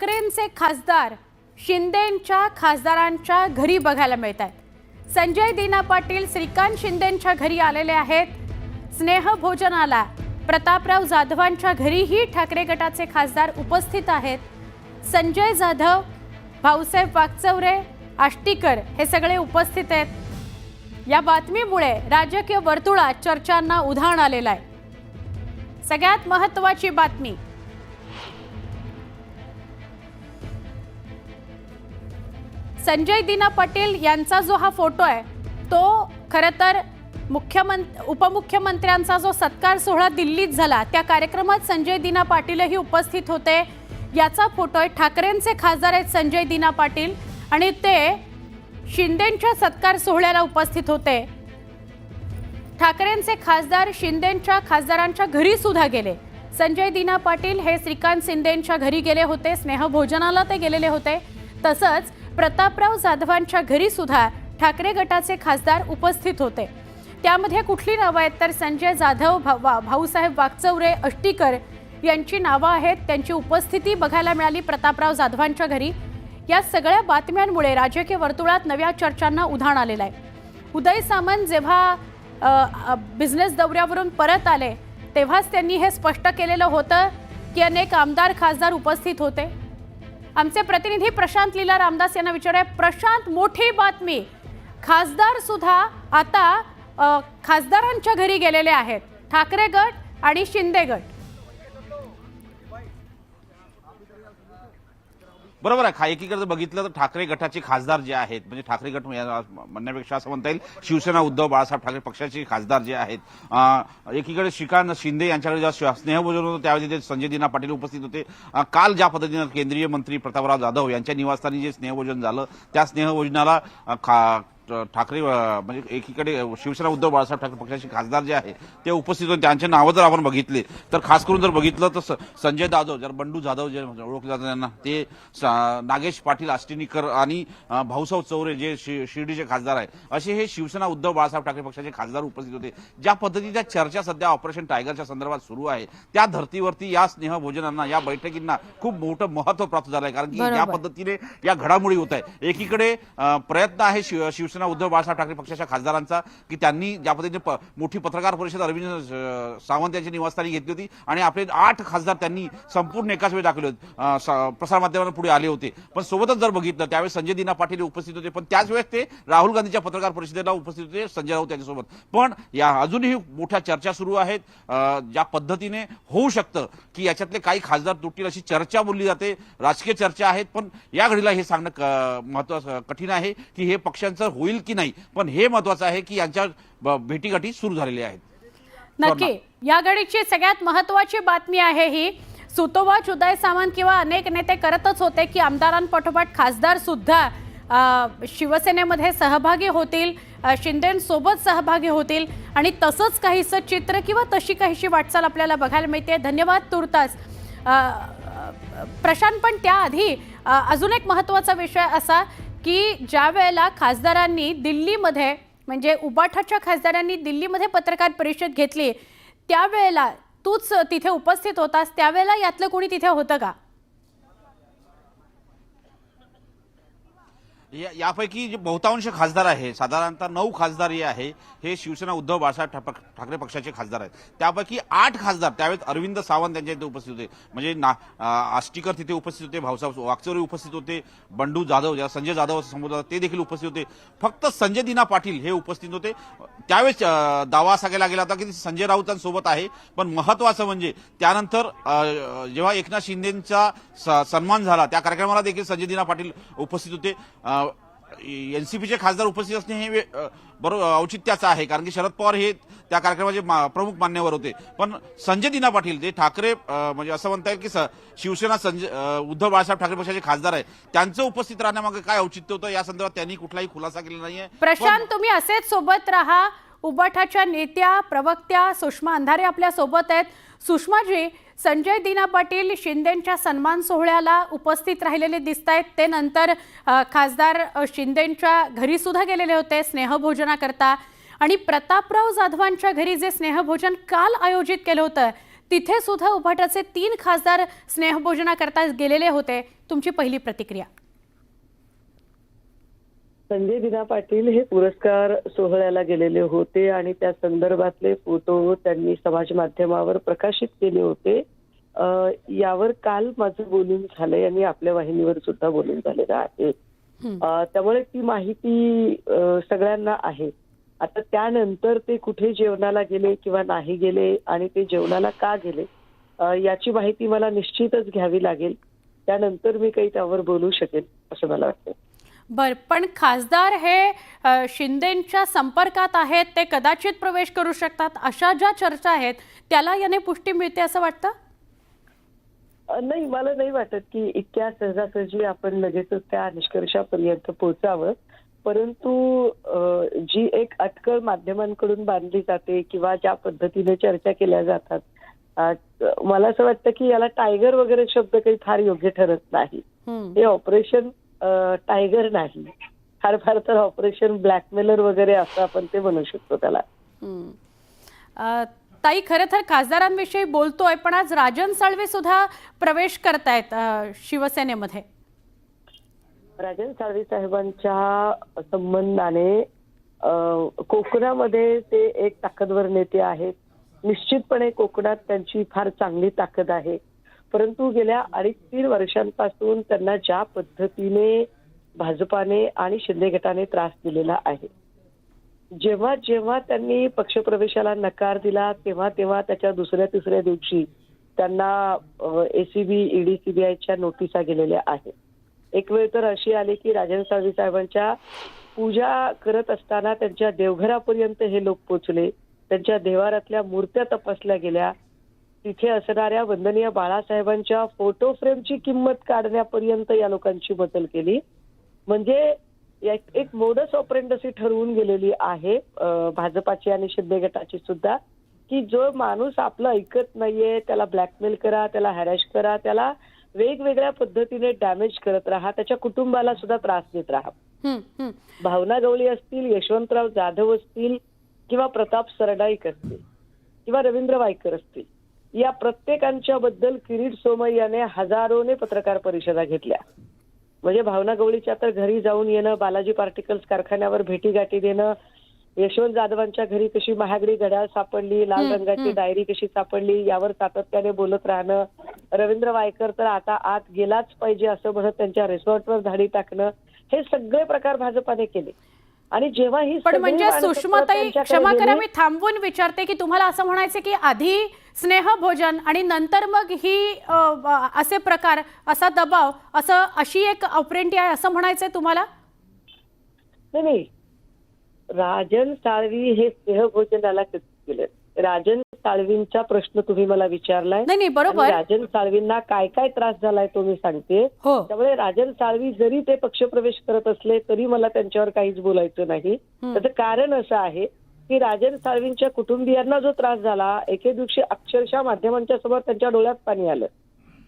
ठाकरेंचे खासदार शिंदेंच्या खासदारांच्या घरी बघायला मिळत आहेत संजय दिना पाटील श्रीकांत शिंदेंच्या घरी आलेले आहेत. स्नेहभोजनाला प्रतापराव जाधवांच्या घरीही ठाकरे गटाचे खासदार उपस्थित आहेत. संजय जाधव भाऊसाहेब वागचौरे आष्टीकर हे सगळे उपस्थित आहेत. या बातमीमुळे राजकीय वर्तुळात चर्चांना उधाण आलेलं आहे. सगळ्यात महत्वाची बातमी संजय दिना पाटील यांचा जो हा फोटो आहे तो खरं तर मुख्यमंत्री उपमुख्यमंत्र्यांचा जो सत्कार सोहळा दिल्लीत झाला त्या कार्यक्रमात संजय दिना पाटीलही उपस्थित होते. याचा फोटो आहे ठाकरेंचे खासदार आहेत संजय दिना पाटील आणि ते शिंदेंच्या सत्कार सोहळ्याला उपस्थित होते. ठाकरेंचे खासदार शिंदेंच्या खासदारांच्या घरी सुद्धा गेले. संजय दिना पाटील हे श्रीकांत शिंदेंच्या घरी गेले होते स्नेहभोजनाला ते गेलेले होते. तसंच प्रतापराव जाधवांच्या घरी सुद्धा ठाकरे गटाचे खासदार उपस्थित होते. त्यामध्ये कुठली नावं आहेत तर संजय जाधव भा वा- भाऊसाहेब वागचौरे अष्टीकर यांची नावं आहेत. त्यांची उपस्थिती बघायला मिळाली प्रतापराव जाधवांच्या घरी. या सगळ्या बातम्यांमुळे राजकीय वर्तुळात नव्या चर्चांना उधाण आलेलं आहे. उदय सामंत जेव्हा बिझनेस दौऱ्यावरून परत आले तेव्हाच त्यांनी हे स्पष्ट केलेलं होतं की अनेक आमदार खासदार उपस्थित होते. आमचे प्रतिनिधी प्रशांत लीला रामदास यांना विचारूया. प्रशांत मोठी बातमी. खासदार सुद्धा आता खासदारांच्या घरी गेलेले आहेत. ठाकरे गट आणि शिंदे गट. बरोबर आहे. खा एकीकडे जर बघितलं तर ठाकरे गटाचे खासदार जे आहेत म्हणजे ठाकरे गट म्हणजे या- म्हणण्यापेक्षा असं म्हणता येईल शिवसेना उद्धव बाळासाहेब ठाकरे पक्षाचे खासदार जे आहेत एकीकडे श्रीकांत शिंदे यांच्याकडे जेव्हा स्नेहभोजन होतं त्यावेळी ते संजय दिना पाटील उपस्थित होते. काल ज्या पद्धतीनं केंद्रीय मंत्री प्रतापराव जाधव यांच्या निवासस्थानी जे स्नेहभोजन झालं त्या स्नेहभोजनाला खा ठाकरे म्हणजे एकीकडे शिवसेना उद्धव बाळासाहेब ठाकरे पक्षाचे खासदार जे आहे ते उपस्थित होते. त्यांचे नावं जर आपण बघितले तर खास करून जर बघितलं तर संजय जाधव जर बंडू जाधव जे ओळखले जातात त्यांना ते नागेश पाटील आष्टीनीकर आणि अं, भाऊसाहेब चौरे जे शिर्डीचे खासदार आहेत असे हे शिवसेना उद्धव बाळासाहेब ठाकरे पक्षाचे खासदार उपस्थित होते ज्या पद्धतीच्या चर्चा सध्या ऑपरेशन टायगरच्या संदर्भात सुरू आहे त्या धर्तीवरती या स्नेहभोजनांना या बैठकींना खूप मोठं महत्त्व प्राप्त झालं आहे कारण की. या पद्धतीने या घडामोडी होत आहे. एकीकडे प्रयत्न आहे शिव- शिवसेना उद्धव बाळासाहेब ठाकरे पक्षाच्या खासदारांचा की त्यांनी ज्या पद्धतीने प- मोठी पत्रकार परिषद अरविंद सावंत यांच्या निवासस्थानी घेतली होती आणि आपले आठ खासदार त्यांनी संपूर्ण एकाच वेळी दाखवले होते. प्रसारमाध्यमांना पुढे आले होते. पण सोबतच जर बघितलं त्यावेळेस संजय दिना पाटील उपस्थित होते. पण त्याच वेळेस ते राहुल गांधीच्या पत्रकार परिषदेला उपस्थित होते संजय राऊत यांच्यासोबत. पण या अजूनही मोठ्या चर्चा सुरू आहेत. ज्या पद्धतीने होऊ शकतं की याच्यातले काही खासदार तुटतील अशी चर्चा बोलली जाते. राजकीय चर्चा आहेत. पण या घडीला हे सांगणं क- महत्वाचं कठीण आहे की हे पक्षांचं होईल की नाही? पण हे महत्वाचं आहे की यांच्या भेटीगाठी सुरू झालेल्या आहेत. नक्की. या घडीची सगळ्यात महत्वाची बातमी आहे ही. सुतोवाच उदय सामंत किंवा अनेक नेते करतच होते की आमदारांपाठोपाठ खासदार सुद्धा शिवसेनेमध्ये सहभागी होतील शिंदेसोबत सहभागी होतील आणि तसंच काहीसं चित्र किंवा तशी काहीशी वाटचाल आपल्याला बघायला मिळते. धन्यवाद तुर्तास. प्रशांत पण त्याआधी अजून एक महत्त्वाचा विषय असा की ज्या वेळेला खासदारांनी दिल्लीमध्ये म्हणजे उबाठाच्या खासदारांनी दिल्लीमध्ये पत्रकार परिषद घेतली त्यावेळेला तूच तिथे उपस्थित होतास त्यावेळेला यातलं कोणी तिथे होतं का? या- यापैकी जे बहुतांश खासदार आहे साधारणतः नऊ खासदार हे आहे हे शिवसेना उद्धव बाळासाहेब ठाकरे पक्षाचे खासदार आहेत. त्यापैकी आठ खासदार त्यावेळेस अरविंद सावंत यांच्या इथे उपस्थित होते. म्हणजे ना आष्टीकर तिथे उपस्थित होते भाऊसाहेब वागचौरे उपस्थित होते बंडू जाधव ज्या संजय जाधव असं संबोधतात ते देखील उपस्थित होते. फक्त संजय दिना पाटील हे उपस्थित होते. त्यावेळेस दावा असा केला गेला होता की ते संजय राऊतांसोबत आहे पण महत्वाचं म्हणजे त्यानंतर जेव्हा एकनाथ शिंदेचा स- सन्मान झाला त्या कार्यक्रमाला देखील संजय दिना पाटील उपस्थित होते. एनसीपीचे खासदार उपस्थित असणे हे बरोबर औचित्याचं आहे कारण की शरद पवार हे त्या कार्यक्रमाचे मा- प्रमुख मान्यवर होते. पण संजय दिना पाटील जे ठाकरे म्हणजे असं म्हणता येईल की स- शिवसेना संजय उद्धव बाळासाहेब ठाकरे पक्षाचे खासदार आहे त्यांचं उपस्थित राहण्यामागे काय औचित्य होतं? या संदर्भात त्यांनी कुठलाही खुलासा केला नाहीये. प्रशांत तुम्ही असेच सोबत राहा. उबाठाच्या नेत्या प्रवक्त्या सुषमा अंधारे आपल्यासोबत आहेत. सुषमाजी संजय दिना पाटील शिंदेंच्या सन्मान सोहळ्याला उपस्थित राहिलेले दिसत आहेत ते नंतर खासदार शिंदेंच्या घरीसुद्धा गेलेले होते स्नेहभोजनाकरता आणि प्रतापराव जाधवांच्या घरी जे स्नेहभोजन काल आयोजित केलं होतं तिथे सुद्धा उभाटाचे तीन खासदार स्नेहभोजनाकरता गेलेले होते. तुमची पहिली प्रतिक्रिया. संजय दिना पाटील हे पुरस्कार सोहळ्याला गेलेले होते आणि त्या संदर्भातले फोटो त्यांनी समाज माध्यमावर प्रकाशित केले होते. यावर काल माझं बोलून झालंय आणि आपल्या वाहिनीवर सुद्धा बोलून झालेलं आहे. त्यामुळे ती माहिती सगळ्यांना आहे. आता त्यानंतर ते कुठे जेवणाला गेले किंवा नाही गेले आणि ते जेवणाला का गेले याची माहिती मला निश्चितच घ्यावी लागेल. त्यानंतर मी काही त्यावर बोलू शकेन असं मला वाटतं बर पण खासदार हे शिंदेंच्या संपर्कात आहेत ते कदाचित प्रवेश करू शकतात अशा ज्या चर्चा आहेत त्याला याने पुष्टी मिळते असं वाटतं? नाही मला नाही वाटत की इतक्या सहजासहजी आपण लगेचच त्या निष्कर्षापर्यंत पोहोचावं. परंतु जी एक अटकळ माध्यमांकडून बांधली जाते किंवा ज्या पद्धतीने चर्चा केल्या जातात मला असं वाटतं की याला टायगर वगैरे शब्द काही फार योग्य ठरत नाही. हे ऑपरेशन टायगर नाही. फार फार तर ऑपरेशन ब्लॅकमेलर वगैरे असं आपण ते म्हणू शकतो त्याला. ताई खरं तर खासदारांविषयी बोलतोय पण आज राजन साळवे सुद्धा प्रवेश करतायत शिवसेनेमध्ये. राजन साळवी साहेबांच्या संबंधाने कोकणामध्ये ते एक ताकदवर नेते आहेत. निश्चितपणे कोकणात त्यांची फार चांगली ताकद आहे. परंतु गेल्या अडीच तीन वर्षांपासून त्यांना ज्या पद्धतीने भाजपाने आणि शिंदे गटाने त्रास दिलेला आहे जेव्हा जेव्हा त्यांनी पक्षप्रवेशाला नकार दिला तेव्हा तेव्हा त्याच्या दुसऱ्या तिसऱ्या दिवशी त्यांना एसीबी ईडी सीबीआयच्या नोटिसा गेलेल्या आहेत. एक वेळ तर अशी आली की राजन साळवी साहेबांच्या पूजा करत असताना त्यांच्या देवघरापर्यंत हे लोक पोचले त्यांच्या देवारातल्या मूर्त्या तपासल्या गेल्या तिथे असणाऱ्या वंदनीय बाळासाहेबांच्या फोटो फ्रेमची किंमत काढण्यापर्यंत या लोकांची बदल केली म्हणजे एक एक मोडस ऑपरेंडसी ठरवून गेलेली आहे भाजपाची आणि शिंदे गटाची सुद्धा की जो माणूस आपलं ऐकत नाहीये त्याला ब्लॅकमेल करा त्याला हॅरॅश करा त्याला वेगवेगळ्या पद्धतीने डॅमेज करत राहा त्याच्या कुटुंबाला सुद्धा त्रास देत राहा. भावना गवळी असतील यशवंतराव जाधव असतील किंवा प्रताप सरनाईक असतील किंवा रवींद्र वायकर असतील या प्रत्येकांच्या बद्दल किरीट सोमय्याने हजारोने पत्रकार परिषदा घेतल्या. म्हणजे भावना गवळीच्या तर घरी जाऊन येणं बालाजी पार्टिकल्स कारखान्यावर भेटीगाठी देणं यशवंत जाधवांच्या घरी कशी महागडी घड्याळ सापडली लाल रंगाची. डायरी कशी सापडली यावर सातत्याने बोलत राहणं. रवींद्र वायकर तर आता आत गेलाच पाहिजे असं म्हणत त्यांच्या रिसॉर्टवर झाडी टाकणं. हे सगळे प्रकार भाजपाने केले. आणि जेव्हा ही पण म्हणजे सुषमाताई क्षमा करा मी थांबवून विचारते की तुम्हाला असं म्हणायचं की आधी स्नेहभोजन आणि नंतर मग ही असे प्रकार असा दबाव असं अशी एक ऑपरेंटी आहे असं म्हणायचंय तुम्हाला? नाही नाही. राजन साळवी हे स्नेहभोजनाला कधी गेले राजन साळवींचा प्रश्न तुम्ही मला विचारलाय. नाही बरोबर. राजन साळवींना काय काय त्रास झालाय तो मी सांगते. हो. त्यामुळे राजन साळवी जरी ते पक्षप्रवेश करत असले तरी मला त्यांच्यावर काहीच बोलायचं नाही. हं. त्याचं कारण असं आहे की राजन साळवींच्या कुटुंबियांना जो त्रास झाला एके दिवशी अक्षरशः माध्यमांच्या समोर त्यांच्या डोळ्यात पाणी आलं.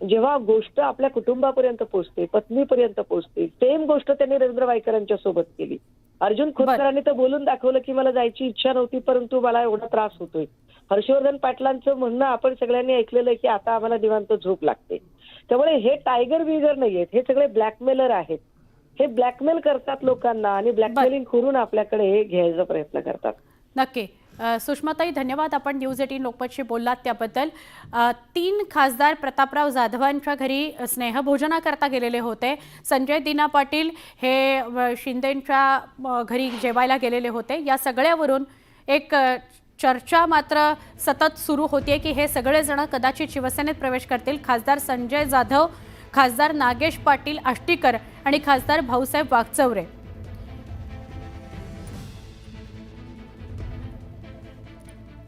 जेव्हा गोष्ट आपल्या कुटुंबापर्यंत पोहोचते पत्नीपर्यंत पोहोचते सेम गोष्ट त्यांनी रवींद्र वायकरांच्या सोबत केली. अर्जुन खोतकरांनी तर बोलून दाखवलं की मला जायची इच्छा नव्हती परंतु मला एवढा त्रास होतोय. हर्षवर्धन पाटलांचं म्हणणं आपण सगळ्यांनी ऐकलेलं आहे की आता आम्हाला निवांत झोप लागते. त्यामुळे हे टायगर विगर नाहीयेत हे सगळे ब्लॅकमेलर आहेत. हे ब्लॅकमेल करतात लोकांना आणि ब्लॅकमेलिंग करून आपल्याकडे घ्यायचा प्रयत्न करतात. नक्की. सुषमाताई धन्यवाद. आपण न्यूज एटीन लोकमतशी बोललात त्याबद्दल. तीन खासदार प्रतापराव जाधवांच्या घरी स्नेहभोजनाकरता गेलेले होते. संजय दिना पाटील हे शिंदेंच्या घरी जेवायला गेलेले होते. या सगळ्यावरून एक चर्चा मात्र सतत सुरू होते की हे सगळेजण कदाचित शिवसेनेत प्रवेश करतील. खासदार संजय जाधव खासदार नागेश पाटील आष्टीकर आणि खासदार भाऊसाहेब वागचौरे.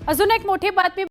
अजून एक मोठी बातमी